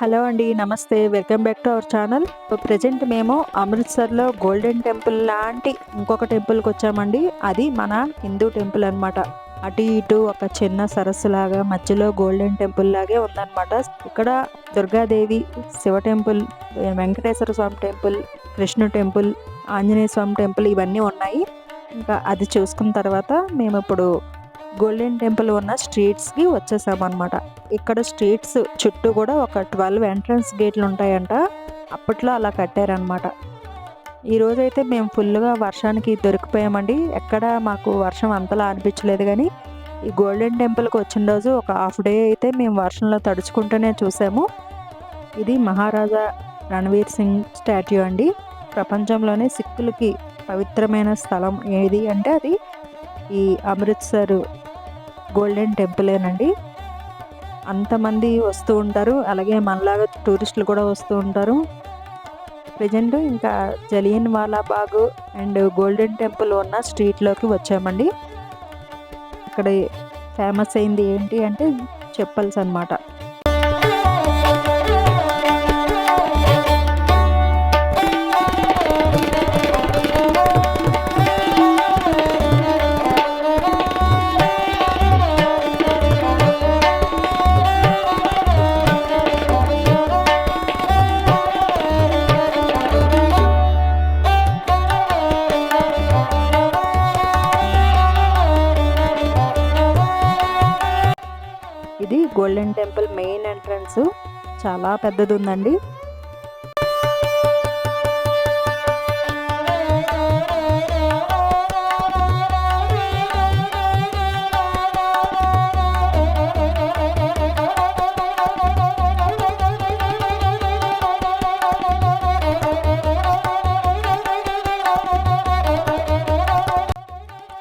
Hello అండి నమస్తే. Welcome back to our channel. Present మేము అమృత్సర్లో గోల్డెన్ టెంపుల్ లాంటి ఇంకొక టెంపుల్కి వచ్చామండి. అది మన హిందూ టెంపుల్ అన్నమాట. అటు ఇటు ఒక చిన్న సరస్సు లాగా మధ్యలో గోల్డెన్ టెంపుల్ లాగే ఉందన్నమాట. ఇక్కడ Durgadevi Shiva temple Venkateswara Swamy temple Krishna temple Anjaneya Swamy temple ఇవన్నీ ఉన్నాయి. ఇంకా అది చూసుకున్న తర్వాత మేము ఇప్పుడు గోల్డెన్ టెంపుల్ ఉన్న స్ట్రీట్స్కి వచ్చేసాం అనమాట ఇక్కడ స్ట్రీట్స్ చుట్టూ కూడా ఒక ట్వెల్వ్ ఎంట్రన్స్ గేట్లు ఉంటాయంట. అప్పట్లో అలా కట్టారనమాట ఈరోజు అయితే మేము ఫుల్గా వర్షానికి దొరికిపోయామండి. ఎక్కడ మాకు వర్షం అంతలా అనిపించలేదు కానీ ఈ గోల్డెన్ టెంపుల్కి వచ్చిన రోజు ఒక హాఫ్ డే అయితే మేము వర్షంలో తడుచుకుంటూనే చూసాము. ఇది మహారాజా రణవీర్ సింగ్ స్టాట్యూ అండి. ప్రపంచంలోనే సిక్కులకి పవిత్రమైన స్థలం ఏది అంటే అది ఈ అమృత్సర్ గోల్డెన్ టెంపులేనండి అంతమంది వస్తూ ఉంటారు. అలాగే మనలాగా టూరిస్టులు కూడా వస్తూ ఉంటారు. ప్రజెంట్ ఇంకా Jallianwala Bagh and golden temple ఉన్న స్ట్రీట్లోకి వచ్చామండి. ఇక్కడ ఫేమస్ అయింది ఏంటి అంటే చెప్పల్స్ అనమాట ఇది గోల్డెన్ టెంపుల్ మెయిన్ ఎంట్రన్స్. చాలా పెద్దది ఉందండి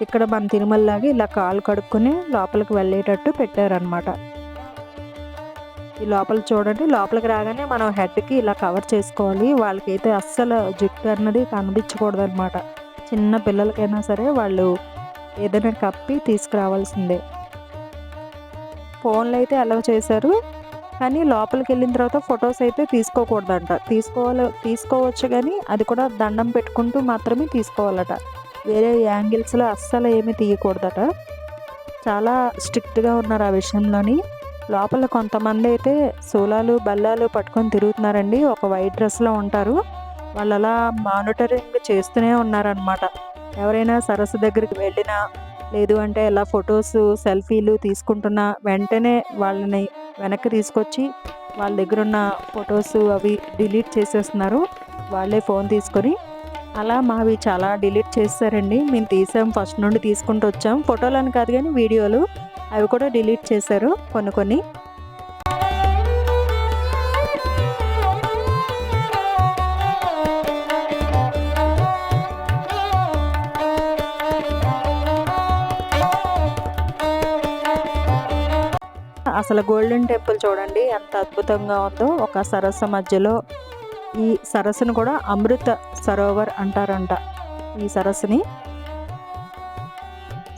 ఇక్కడ మన తిరుమలలాగా ఇలా కాలు కడుక్కొని లోపలికి వెళ్ళేటట్టు పెట్టారనమాట ఈ లోపల చూడండి లోపలికి రాగానే మనం హెడ్కి ఇలా కవర్ చేసుకోవాలి. వాళ్ళకైతే అస్సలు జుట్టు అన్నది కనిపించకూడదు అనమాట చిన్న పిల్లలకైనా సరే వాళ్ళు ఏదైనా కప్పి తీసుకురావాల్సిందే. ఫోన్లు అయితే అలవ్ చేశారు. కానీ లోపలికి వెళ్ళిన తర్వాత ఫొటోస్ అయితే తీసుకోకూడదంట. తీసుకోవాలి తీసుకోవచ్చు కానీ అది కూడా దండం పెట్టుకుంటూ మాత్రమే తీసుకోవాలట. వేరే యాంగిల్స్లో అస్సలు ఏమీ తీయకూడదట. చాలా స్ట్రిక్ట్గా ఉన్నారు ఆ విషయంలోని. లోపల కొంతమంది అయితే సోలాలు బల్లాలు పట్టుకొని తిరుగుతున్నారండి. ఒక వైట్ డ్రెస్లో ఉంటారు. వాళ్ళు అలా మానిటరింగ్ చేస్తూనే ఉన్నారనమాట ఎవరైనా సరస్సు దగ్గరికి వెళ్ళినా లేదు అంటే ఇలా ఫొటోస్ సెల్ఫీలు తీసుకుంటున్నా వెంటనే వాళ్ళని వెనక్కి తీసుకొచ్చి వాళ్ళ దగ్గర ఉన్న ఫొటోస్ అవి డిలీట్ చేసేస్తున్నారు. వాళ్ళే ఫోన్ తీసుకొని అలా మావి చాలా డిలీట్ చేస్తారండి. మేము తీసాం ఫస్ట్ నుండి తీసుకుంటూ వచ్చాం. ఫోటోలు అని కాదు కానీ వీడియోలు అవి కూడా డిలీట్ చేశారు కొన్ని కొన్ని. అసలు గోల్డెన్ టెంపుల్ చూడండి ఎంత అద్భుతంగా ఉందో. ఒక సరస్సు మధ్యలో ఈ సరస్సును కూడా అమృత సరోవర్ అంటారంట. ఈ సరస్సుని.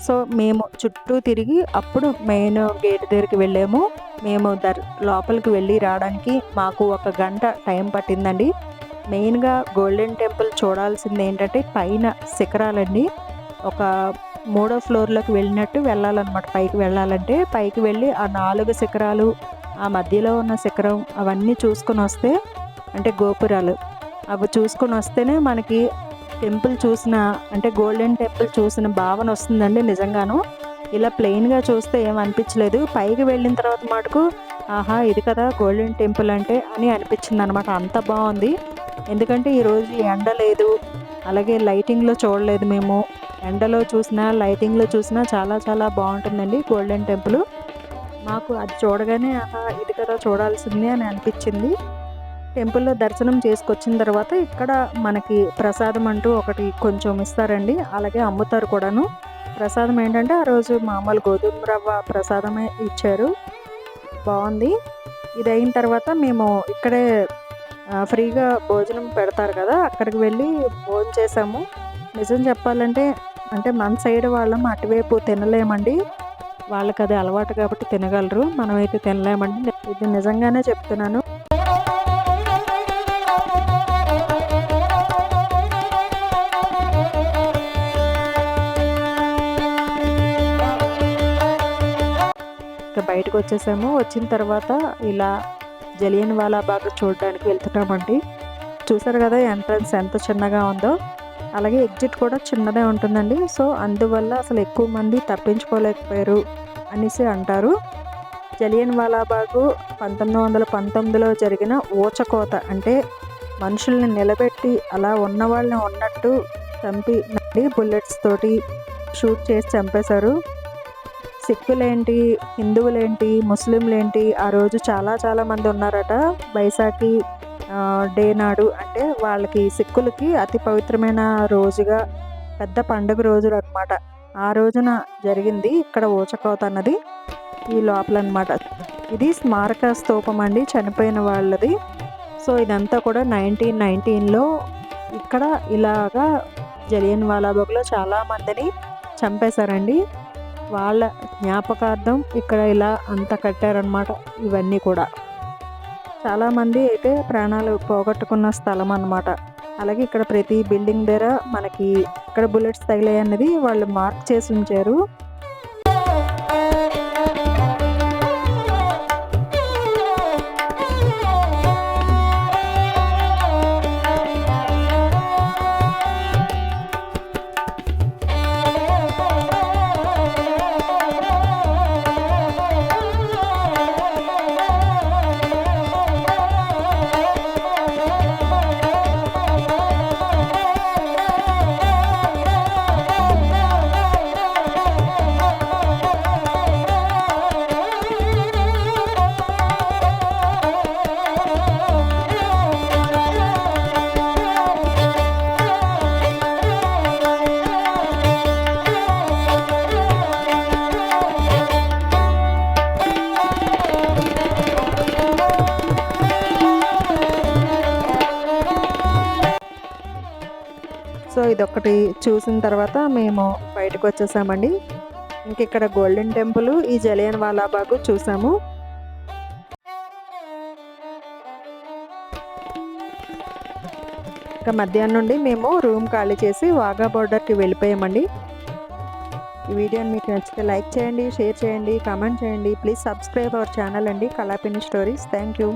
సో మేము చుట్టూ తిరిగి అప్పుడు మెయిన్ గేట్ దగ్గరికి వెళ్ళాము. మేము దర్ లోపలికి వెళ్ళి రావడానికి మాకు ఒక గంట టైం పట్టిందండి. మెయిన్గా గోల్డెన్ టెంపుల్ చూడాల్సింది ఏంటంటే పైన శిఖరాలండి. ఒక మూడో ఫ్లోర్లోకి వెళ్ళినట్టు వెళ్ళాలన్నమాట. పైకి వెళ్ళాలంటే పైకి వెళ్ళి ఆ నాలుగు శిఖరాలు ఆ మధ్యలో ఉన్న శిఖరం అవన్నీ చూసుకొని వస్తే అంటే గోపురాలు. అవి చూసుకొని వస్తేనే మనకి టెంపుల్ చూసిన అంటే గోల్డెన్ టెంపుల్ చూసిన భావన వస్తుందండి నిజంగాను. ఇలా ప్లెయిన్గా చూస్తే ఏమనిపించలేదు పైకి వెళ్ళిన తర్వాత మటుకు ఆహా ఇది కదా గోల్డెన్ టెంపుల్ అంటే అని అనిపించింది అనమాట అంత బాగుంది. ఎందుకంటే ఈరోజు ఎండ లేదు. అలాగే లైటింగ్లో చూడలేదు మేము. ఎండలో చూసినా లైటింగ్లో చూసినా చాలా చాలా బాగుంటుందండి గోల్డెన్ టెంపుల్. మాకు అది చూడగానే ఆహా ఇది కదా చూడాల్సింది అని అనిపించింది. టెంపుల్లో దర్శనం చేసుకొచ్చిన తర్వాత ఇక్కడ మనకి ప్రసాదం అంటూ ఒకటి కొంచెం ఇస్తారండి. అలాగే అమ్ముతారు కూడాను. ప్రసాదం ఏంటంటే ఆ రోజు మామూలు గోధుమ రవ్వ ప్రసాదమే ఇచ్చారు. బాగుంది. ఇది అయిన తర్వాత మేము ఇక్కడే ఫ్రీగా భోజనం పెడతారు కదా అక్కడికి వెళ్ళి భోజనం చేసాము. నిజం చెప్పాలంటే అంటే మన సైడ్ వాళ్ళం అటువైపు తినలేమండి. వాళ్ళకి అది అలవాటు కాబట్టి తినగలరు. మనమైతే తినలేమండి. ఇది నిజంగానే చెప్తున్నాను. బయటకు వచ్చేసాము వచ్చిన తర్వాత ఇలా జలియన్ వాలా బాగ్ చూడడానికి వెళ్తున్నామండి. చూసారు కదా ఎంట్రన్స్ ఎంత చిన్నగా ఉందో. అలాగే ఎగ్జిట్ కూడా చిన్నదే ఉంటుందండి. సో అందువల్ల అసలు ఎక్కువ మంది తప్పించుకోలేకపోయారు అనేసి అంటారు. జలియన్ వాలాబాగు పంతొమ్మిది వందల పంతొమ్మిదిలో జరిగిన ఊచకోత అంటే మనుషుల్ని నిలబెట్టి అలా ఉన్న వాళ్ళని ఉన్నట్టు చంపి బుల్లెట్స్ తోటి షూట్ చేసి చంపేశారు. సిక్కులేంటి హిందువులేంటి ముస్లింలేంటి ఆ రోజు చాలా చాలా మంది ఉన్నారట. బైసాఖి డే నాడు అంటే వాళ్ళకి సిక్కులకి అతి పవిత్రమైన రోజుగా పెద్ద పండుగ రోజులు అనమాట ఆ రోజున జరిగింది ఇక్కడ ఊచకోత అన్నది ఈ లోపల అనమాట ఇది స్మారక స్తూపం అండి చనిపోయిన వాళ్ళది. సో ఇదంతా కూడా నైన్టీన్ నైన్టీన్లో ఇక్కడ ఇలాగా జలియన్ వాలాబాగ్లో చాలా మందిని చంపేశారండి. వాళ్ళ జ్ఞాపకార్థం ఇక్కడ ఇలా అంత కట్టారనమాట ఇవన్నీ కూడా. చాలామంది అయితే ప్రాణాలు పోగొట్టుకున్న స్థలం అనమాట అలాగే ఇక్కడ ప్రతి బిల్డింగ్ దగ్గర మనకి ఇక్కడ బుల్లెట్స్ తగిలాయి అన్నది వాళ్ళు మార్క్ చేసి ఉంచారు. సో ఇదొకటి చూసిన తర్వాత మేము బయటకు వచ్చేసామండి. ఇంక ఇక్కడ గోల్డెన్ టెంపుల్ ఈ జలియన్ వాలాబాగు చూసాము. ఇంకా మధ్యాహ్నం నుండి మేము రూమ్ ఖాళీ చేసి వాగా బోర్డర్కి వెళ్ళిపోయామండి. ఈ వీడియోని మీకు నచ్చితే లైక్ చేయండి షేర్ చేయండి కామెంట్ చేయండి. ప్లీజ్ సబ్స్క్రైబ్ అవర్ ఛానల్ అండి. కళాపిని స్టోరీస్. Thank you.